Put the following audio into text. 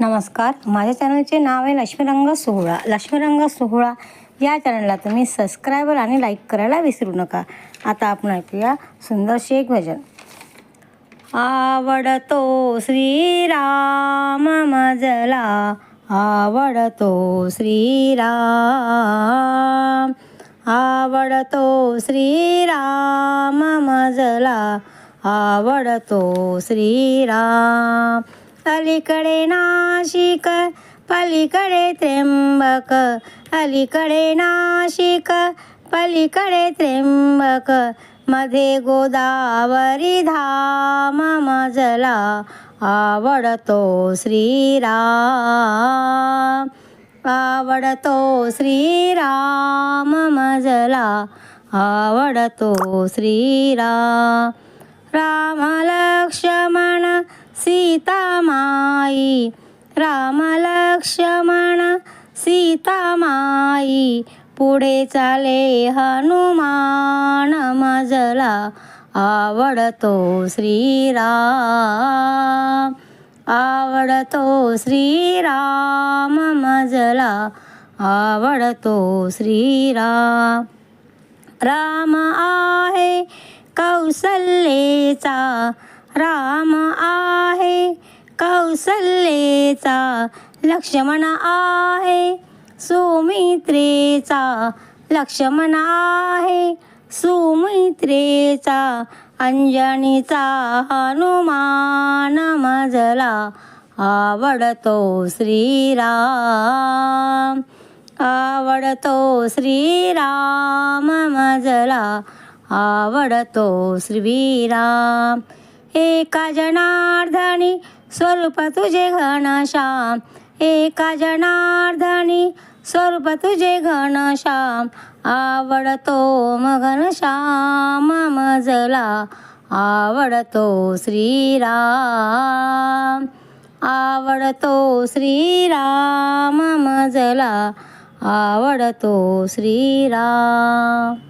नमस्कार. माझ्या चॅनलचे नाव आहे लक्ष्मीरंग सोहळा. लक्ष्मीरंग सोहळा या चॅनलला तुम्ही सबस्क्रायबर आणि लाईक करायला विसरू नका. आता आपण ऐकूया सुंदरशी एक भजन. आवडतो श्रीराम मजला. आवडतो श्रीराम. आवडतो श्रीराम मजला. आवडतो श्रीराम. अलीकडे नाशिक पलीकडे त्र्यंबक अलीकडे नाशिक पलीकडे त्र्यंबक. मध्ये गोदावरी धाम मजला आवडतो श्रीराम. आवडतो श्रीराम मजला आवडतो श्रीराम. राम लक्ष्मण सीतामाई राम लक्ष्मण सीतामाई पुढे चाले हनुमान मजला आवडतो श्रीराम आवडतो श्रीराम मजला आवडतो श्रीराम. राम आहे कौसल्येचा राम आहे. कौसल्येचा लक्ष्मण आहे. सुमित्रेचा लक्ष्मण आहे. सुमित्रेचा अंजनीचा हनुमान मजला आवडतो श्रीराम. आवडतो श्रीराम मजला आवडतो श्रीराम. एका जनार्दनी स्वरूप तुझे घनश्याम एका जनार्दनी स्वरूप तुझे घनश्याम आवडतो मगन मजला आवडतो श्रीराम. आवडतो श्रीराम मजला आवडतो श्रीराम.